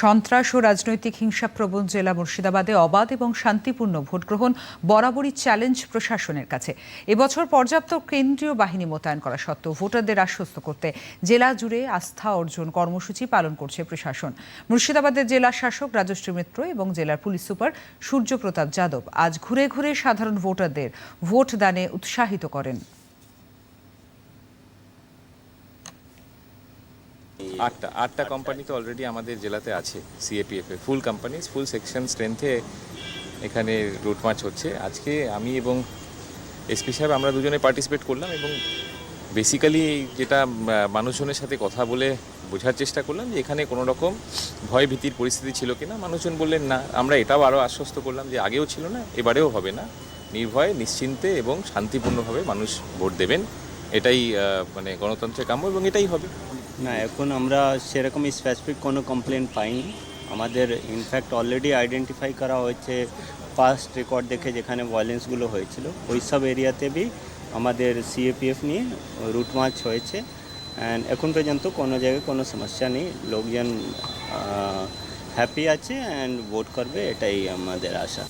সন্ত্রাস ও রাজনৈতিক হিংসাপ্রবণ জেলা মুর্শিদাবাদে অবাধ এবং শান্তিপূর্ণ ভোট গ্রহণ বরাবরই চ্যালেঞ্জ প্রশাসনের কাছে। এবছর পর্যাপ্ত কেন্দ্রীয় বাহিনী মোতায়েন করা সত্ত্বেও ভোটারদের আশ্বস্ত করতে জেলা জুড়ে আস্থা অর্জন কর্মসূচি পালন করছে প্রশাসন। মুর্শিদাবাদের জেলা শাসক রাজশ্রী মিত্র এবং জেলার পুলিশ সুপার সূর্যপ্রতাপ যাদব আজ ঘুরে ঘুরে সাধারণ ভোটারদের ভোট দানে উৎসাহিত করেন। আটটা আটটা কোম্পানি তো অলরেডি আমাদের জেলাতে আছে CAPF full company full section স্ট্রেংথে এখানে রুট হচ্ছে। আজকে আমি এবং এসপি সাহেব আমরা দুজনে পার্টিসিপেট করলাম এবং বেসিক্যালি যেটা মানুষজনের সাথে কথা বলে বোঝার চেষ্টা করলাম যে এখানে কোনো রকম ভয় ভীতির পরিস্থিতি ছিল কিনা মানুষজন বললেন, না, আমরা এটাও আরও আশ্বস্ত করলাম যে আগেও ছিল না, এবারেও হবে না। নির্ভয়ে, নিশ্চিন্তে এবং শান্তিপূর্ণভাবে মানুষ ভোট দেবেন। এটাই মানে গণতন্ত্রের কাম্য এবং এটাই হবে। না, এখন আমরা সেরকম স্পেসিফিক কোনো কমপ্লেন পাইনি। আমাদের ইনফ্যাক্ট অলরেডি আইডেন্টিফাই করা হয়েছে পাস্ট রেকর্ড দেখে যেখানে ভায়োলেন্সগুলো হয়েছিল। ওই সব এরিয়াতে বি আমাদের সিএপিএফ নিয়ে রুট মার্চ হয়েছে। অ্যান্ড এখন পর্যন্ত কোনো জায়গায় কোনো সমস্যা নেই। লোকজন হ্যাপি আছে অ্যান্ড ভোট করবে, এটাই আমাদের আশা।